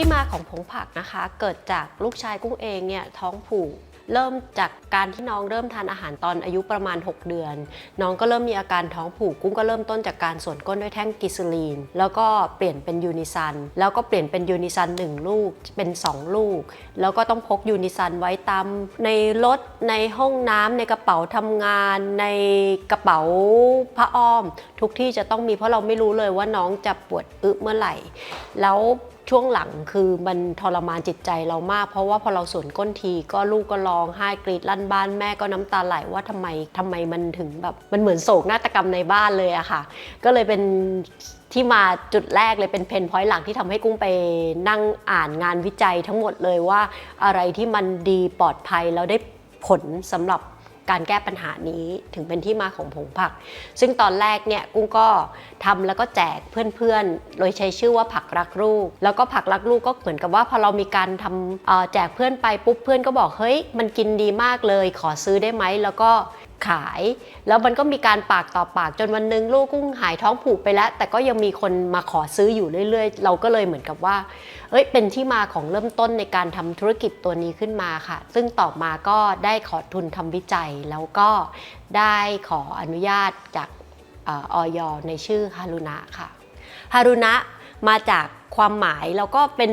ที่มาของผงผักนะคะ เกิดจากลูกชายกุ้งเองเนี่ยท้องผูกเริ่มจากการที่น้องเริ่มทานอาหารตอนอายุประมาณ 6 เดือน น้องก็เริ่มมีอาการท้องผูก กุ้งก็เริ่มต้นจากการส่วนก้นด้วยแท่งกิซลีน แล้วก็เปลี่ยนเป็นยูนิซัน แล้วก็เปลี่ยนเป็นยูนิซัน1 ลูก เป็น 2 ลูก แล้วก็ต้องพกยูนิซันไว้ตามในรถ ในห้องน้ำในกระเป๋าทำงาน ในกระเป๋าผ้าอ้อม ทุกที่จะต้องมีเพราะเราไม่รู้เลยว่าน้องจะปวดอึเมื่อไหร่ แล้ว ช่วงหลังคือมันทรมานจิตใจเรามาก เพราะว่าพอเราสวนก้นทีก็ลูกก็ร้องไห้กรีดลั่นบ้านแม่ก็น้ำตาไหลว่าทำไมทำไมมันถึงแบบมันเหมือนโศกนาฏกรรมในบ้านเลยอะค่ะ ก็เลยเป็นที่มาจุดแรกเลยเป็นเพนพอยต์หลักที่ทำให้กุ้งไปนั่งอ่านงานวิจัยทั้งหมดเลยว่าอะไรที่มันดีปลอดภัยแล้วได้ผลสำหรับ การแก้ปัญหานี้ถึงเป็นที่มาของผงผัก ซึ่งตอนแรกเนี่ยกุ้งก็ทำแล้วก็แจกเพื่อนๆ โดยใช้ชื่อว่าผักรักลูก แล้วก็ผักรักลูกก็เหมือนกับว่าพอเรามีการทำแจกเพื่อนไปปุ๊บเพื่อนก็บอกเฮ้ยมันกินดีมากเลย ขอซื้อได้ไหมแล้วก็ ขาย แล้วมันก็มีการปากต่อปากจนวันหนึงลูกกุ้งหายท้องผูกไปแล้ว แต่ก็ยังมีคนมาขอซื้ออยู่เรื่อย ๆ เราก็เลยเหมือนกับว่าเอ้ยเป็นที่มาของเริ่มต้นในการทำธุรกิจตัวนี้ขึ้นมาค่ะ ซึ่งต่อมาก็ได้ขอทุนทำวิจัย แล้วก็ได้ขออนุญาตจากเอออยในชื่อฮารุนะค่ะฮารุนะมาจากความหมายแล้วก็เป็น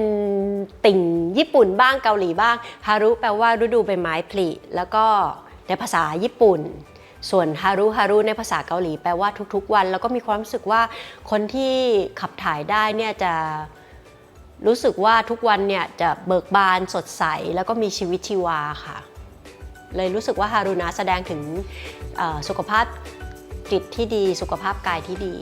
ติ่งญี่ปุ่นบ้างเกาหลีบ้างฮารุแปลว่าฤดูใบไม้ผลิแล้วก็ ในภาษาญี่ปุ่น ส่วนฮารุฮารุในภาษาเกาหลี แปลว่าทุกๆ วันแล้วก็มีความรู้สึกว่าคนที่ขับถ่ายได้เนี่ยจะรู้สึกว่าทุกวันเนี่ยจะเบิกบานสดใสแล้วก็มีชีวิตชีวาค่ะ เลยรู้สึกว่าฮารุนะแสดงถึงสุขภาพจิตที่ดีสุขภาพกายที่ดี